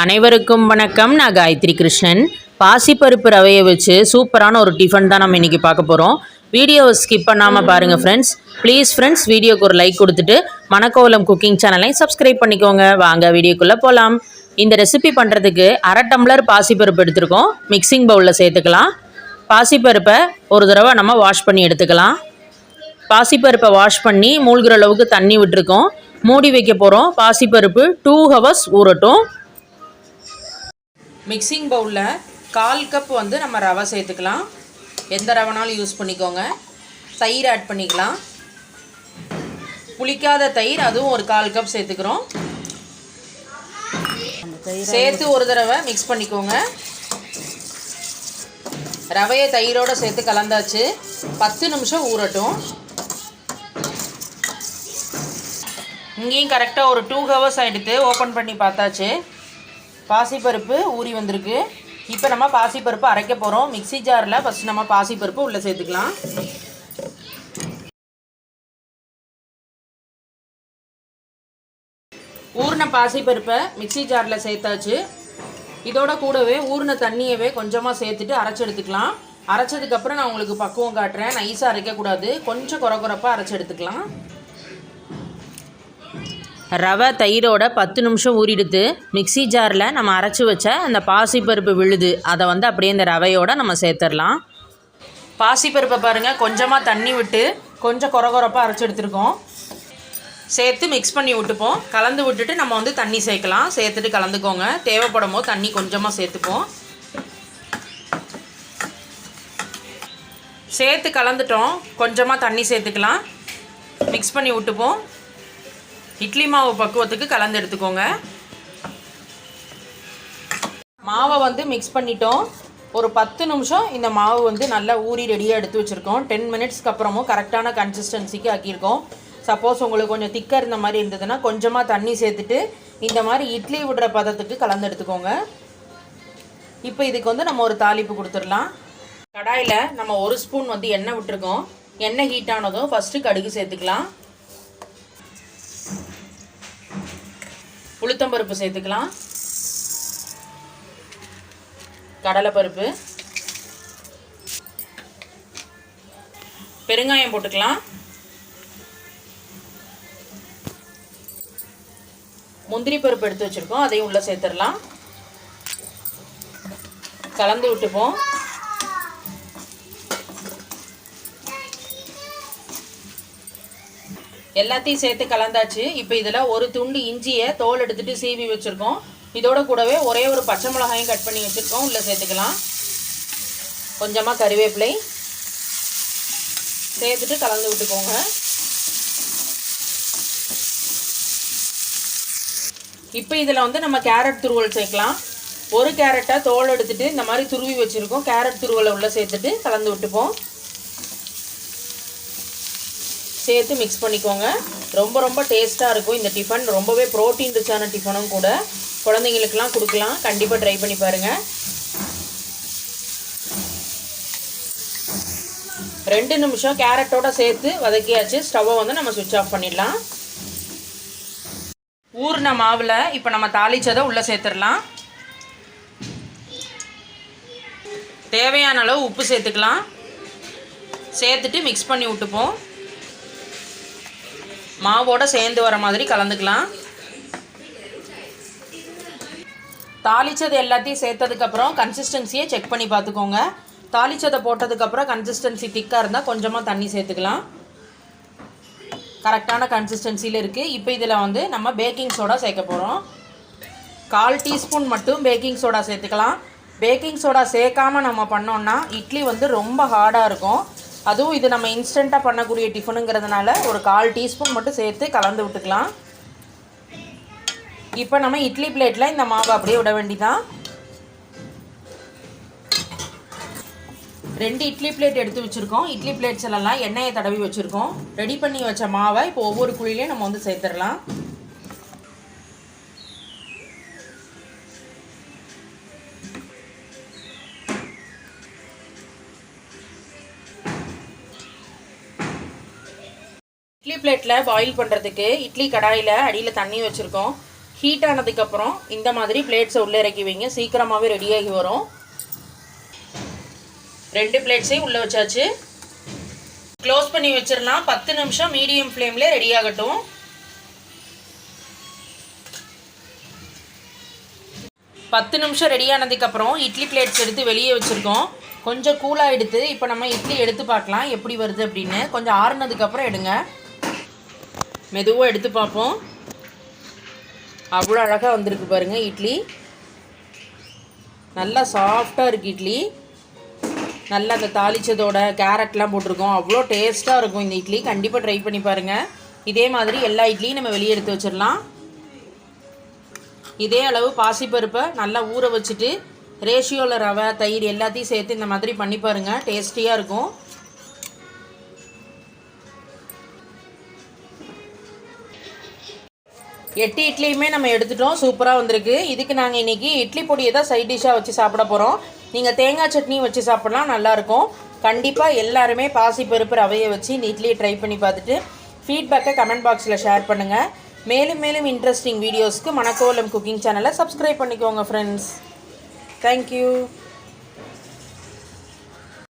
அனைவருக்கும் வணக்கம். நான் காயத்ரி கிருஷ்ணன். பாசிப்பருப்பு ரவையை வச்சு சூப்பரான ஒரு டிஃபன் தான் நம்ம இன்றைக்கி பார்க்க போகிறோம் வீடியோவை ஸ்கிப் பண்ணாமல் பாருங்கள் ஃப்ரெண்ட்ஸ் ப்ளீஸ் ஃப்ரெண்ட்ஸ் வீடியோக்கு ஒரு லைக் கொடுத்துட்டு மணக்கோலம் குக்கிங் சேனலையும் சப்ஸ்கிரைப் பண்ணிக்கோங்க. வாங்க வீடியோக்குள்ளே போகலாம் இந்த ரெசிபி பண்ணுறதுக்கு அரை டம்ளர் பாசிப்பருப்பு எடுத்துருக்கோம். மிக்சிங் பவுலில் சேர்த்துக்கலாம். பாசிப்பருப்பை ஒரு தடவை நம்ம வாஷ் பண்ணி எடுத்துக்கலாம். பாசிப்பருப்பை வாஷ் பண்ணி மூழ்கிற அளவுக்கு தண்ணி விட்டுருக்கோம். மூடி வைக்க போகிறோம் பாசிப்பருப்பு டூ ஹவர்ஸ் ஊறட்டும். மிக்சிங் பவுலில் கால் கப் வந்து நம்ம ரவை சேர்த்துக்கலாம். எந்த ரவைனாலும் யூஸ் பண்ணிக்கோங்க. தயிர் ஆட் பண்ணிக்கலாம். புளிக்காத தயிர் அதுவும் ஒரு கால் கப் சேர்த்துக்கிறோம். சேர்த்து ஒரு தடவை மிக்ஸ் பண்ணிக்கோங்க. ரவையை தயிரோடு சேர்த்து கலந்தாச்சு. பத்து நிமிஷம் ஊறட்டும். இங்கேயும் கரெக்டாக ஒரு டூ ஹவர்ஸ் ஆகிடுத்து ஓப்பன் பண்ணி பார்த்தாச்சு. பாசிப்பருப்பு ஊறி வந்திருக்கு. இப்போ நம்ம பாசிப்பருப்பு அரைக்க போகிறோம் மிக்ஸி ஜாரில் ஃபஸ்ட் நம்ம பாசிப்பருப்பு உள்ளே சேர்த்துக்கலாம். ஊறின பாசிப்பருப்பை மிக்ஸி ஜாரில் சேர்த்தாச்சு. இதோட கூடவே ஊறின தண்ணியவே கொஞ்சமாக சேர்த்துட்டு அரைச்சி எடுத்துக்கலாம் அரைச்சதுக்கப்புறம் நான் உங்களுக்கு பக்குவம் காட்டுறேன். நைஸாக அரைக்கக்கூடாது. கொஞ்சம் குறை குறைப்பாக அரைச்சி எடுத்துக்கலாம் ரவை தயிரோட பத்து நிமிஷம் ஊறிடுத்து மிக்ஸி ஜாரில் நம்ம அரைச்சி வச்ச அந்த பாசிப்பருப்பு விழுது. அதை வந்து அப்படியே இந்த ரவையோடு நம்ம சேர்த்துடலாம் பாசிப்பருப்பை பாருங்கள் கொஞ்சமாக தண்ணி விட்டு கொஞ்சம் குறை குறைப்பாக அரைச்சி எடுத்துருக்கோம். சேர்த்து மிக்ஸ் பண்ணி விட்டுப்போம். கலந்து விட்டுட்டு நம்ம வந்து தண்ணி சேர்க்கலாம். சேர்த்துட்டு கலந்துக்கோங்க. தேவைப்படும் போது தண்ணி கொஞ்சமாக சேர்த்துப்போம். சேர்த்து கலந்துட்டோம். கொஞ்சமாக தண்ணி சேர்த்துக்கலாம். மிக்ஸ் பண்ணி விட்டுப்போம். இட்லி மாவு பக்குவத்துக்கு கலந்து எடுத்துக்கோங்க. மாவை வந்து மிக்ஸ் பண்ணிட்டோம். ஒரு பத்து நிமிஷம் இந்த மாவு வந்து நல்லா ஊறி ரெடியாக எடுத்து வச்சுருக்கோம். டென் மினிட்ஸ்க்கு அப்புறமும் கரெக்டான கன்சிஸ்டன்சிக்கு ஆக்கியிருக்கோம். சப்போஸ் உங்களுக்கு கொஞ்சம் திக்காக இருந்த மாதிரி இருந்ததுன்னா கொஞ்சமாக தண்ணி சேர்த்துட்டு இந்த மாதிரி இட்லி விடுற பதத்துக்கு கலந்து எடுத்துக்கோங்க. இப்போ இதுக்கு வந்து நம்ம ஒரு தாளிப்பு கொடுத்துடலாம். கடாயில் நம்ம ஒரு ஸ்பூன் வந்து எண்ணெய் விட்டுருக்கோம். எண்ணெய் ஹீட் ஆனதும் ஃபஸ்ட்டு கடுகு சேர்த்துக்கலாம். உளுத்தம்பருப்பு சேர்த்துக்கலாம். கடலைப்பருப்பு. பெருங்காயம் போட்டுக்கலாம். முந்திரி பருப்பு எடுத்து வச்சுருக்கோம் அதையும் உள்ளே சேர்த்துடலாம். கலந்து விட்டுப்போம். எல்லாத்தையும் சேர்த்து கலந்தாச்சு. இப்போ இதில் ஒரு துண்டு இஞ்சியை தோல் எடுத்துட்டு சீவி வச்சுருக்கோம். இதோட கூடவே ஒரே ஒரு பச்சை மிளகாயும் கட் பண்ணி வச்சுருக்கோம். உள்ளே சேர்த்துக்கலாம். கொஞ்சமாக கறிவேப்பிலை சேர்த்துட்டு கலந்து விட்டுக்கோங்க. இப்போ இதில் வந்து நம்ம கேரட் துருவல் சேர்க்கலாம். ஒரு கேரட்டாக தோல் எடுத்துட்டு இந்த மாதிரி துருவி வச்சுருக்கோம். கேரட் துருவலை உள்ளே சேர்த்துட்டு கலந்து விட்டுப்போம். சேர்த்து மிக்ஸ் பண்ணிக்கோங்க. ரொம்ப ரொம்ப டேஸ்ட்டாக இருக்கும். இந்த டிஃபன் ரொம்பவே ப்ரோட்டீன் ரிச்சான டிஃபனும் கூட. குழந்தைங்களுக்கெல்லாம் கொடுக்கலாம். கண்டிப்பாக ட்ரை பண்ணி பாருங்கள் ரெண்டு நிமிஷம் கேரட்டோட சேர்த்து வதக்கியாச்சு. ஸ்டவ்வை வந்து நம்ம சுவிட்ச் ஆஃப் பண்ணிடலாம். ஊறின மாவில் இப்போ நம்ம தாளிச்சதை உள்ளே சேர்த்துடலாம். தேவையான அளவு உப்பு சேர்த்துக்கலாம். சேர்த்துட்டு மிக்ஸ் பண்ணி விட்டுப்போம். மாவோட சேர்ந்து வர மாதிரி கலந்துக்கலாம். தாளிச்சது எல்லாத்தையும் சேர்த்ததுக்கப்புறம் கன்சிஸ்டன்சியை செக் பண்ணி பார்த்துக்கோங்க. தாளிச்சதை போட்டதுக்கப்புறம் கன்சிஸ்டன்சி திக்காக இருந்தால் கொஞ்சமாக தண்ணி சேர்த்துக்கலாம். கரெக்டான கன்சிஸ்டன்சியில் இருக்குது இப்போ இதில் வந்து நம்ம பேக்கிங் சோடா சேர்க்க போகிறோம் கால் டீஸ்பூன் மட்டும் பேக்கிங் சோடா சேர்த்துக்கலாம். பேக்கிங் சோடா சேர்க்காமல் நம்ம பண்ணோன்னா இட்லி வந்து ரொம்ப ஹார்டாக இருக்கும். அதுவும் இது நம்ம இன்ஸ்டண்ட்டாக பண்ணக்கூடிய டிஃபனுங்கிறதுனால ஒரு கால் டீஸ்பூன் மட்டும் சேர்த்து கலந்து விட்டுக்கலாம். இப்போ நம்ம இட்லி பிளேட்டில் இந்த மாவை அப்படியே விட வேண்டிதான். ரெண்டு இட்லி பிளேட் எடுத்து வச்சுருக்கோம். இட்லி பிளேட்ஸ் எல்லாம் எண்ணெயை தடவி வச்சுருக்கோம். ரெடி பண்ணி வச்ச மாவை இப்போ ஒவ்வொரு குழிலையும் நம்ம வந்து சேர்த்துடலாம். பிளேட்டில் பாயில் பண்ணுறதுக்கு இட்லி கடாயில் அடியில் தண்ணி வச்சுருக்கோம். ஹீட் ஆனதுக்கப்புறம் இந்த மாதிரி பிளேட்ஸை உள்ளே இறக்கி வைங்க. சீக்கிரமாகவே ரெடியாகி வரும். ரெண்டு பிளேட்ஸையும் உள்ளே வச்சாச்சு. க்ளோஸ் பண்ணி வச்சிடலாம். பத்து நிமிஷம் மீடியம் ஃப்ளேமில் ரெடி ஆகட்டும். பத்து நிமிஷம் ரெடி ஆனதுக்கப்புறம் இட்லி பிளேட்ஸ் எடுத்து வெளியே வச்சுருக்கோம். கொஞ்சம் கூலாக எடுத்து இப்போ நம்ம இட்லி எடுத்து பார்க்கலாம். எப்படி வருது அப்படின்னு. கொஞ்சம் ஆறுனதுக்கப்புறம் எடுங்க. மெதுவாக எடுத்து பார்ப்போம். அவ்வளோ அழகாக வந்திருக்கு பாருங்கள் இட்லி. நல்லா சாஃப்டாக இருக்குது இட்லி. நல்லா அந்த தாளிச்சதோட கேரட்லாம் போட்டிருக்கோம். அவ்வளோ டேஸ்ட்டாக இருக்கும் இந்த இட்லி. கண்டிப்பாக ட்ரை பண்ணி பாருங்கள் இதே மாதிரி எல்லா இட்லியும் நம்ம வெளியே எடுத்து வச்சிடலாம். இதே அளவு பாசிப்பருப்பை நல்லா ஊற வச்சுட்டு ரேஷியோவில் ரவை தயிர் எல்லாத்தையும் சேர்த்து இந்த மாதிரி பண்ணி பாருங்கள் டேஸ்டியாக இருக்கும். எட்டு இட்லியுமே நம்ம எடுத்துட்டோம். சூப்பராக வந்திருக்கு. இதுக்கு நாங்கள் இன்றைக்கி இட்லி பொடியை தான் சைட் டிஷ்ஷாக வச்சு சாப்பிட போகிறோம் நீங்கள் தேங்காய் சட்னி வச்சு சாப்பிட்லாம் நல்லாயிருக்கும் கண்டிப்பாக எல்லாருமே பாசிப்பருப்பு ரவையை வச்சு இந்த இட்லியை ட்ரை பண்ணி பார்த்துட்டு ஃபீட்பேக்கை கமெண்ட் பாக்ஸில் ஷேர் பண்ணுங்கள் மேலும் மேலும் இன்ட்ரெஸ்டிங் வீடியோஸ்க்கு மணக்கோலம் குக்கிங் சேனலை சப்ஸ்கிரைப் பண்ணிக்கோங்க ஃப்ரெண்ட்ஸ் தேங்க்யூ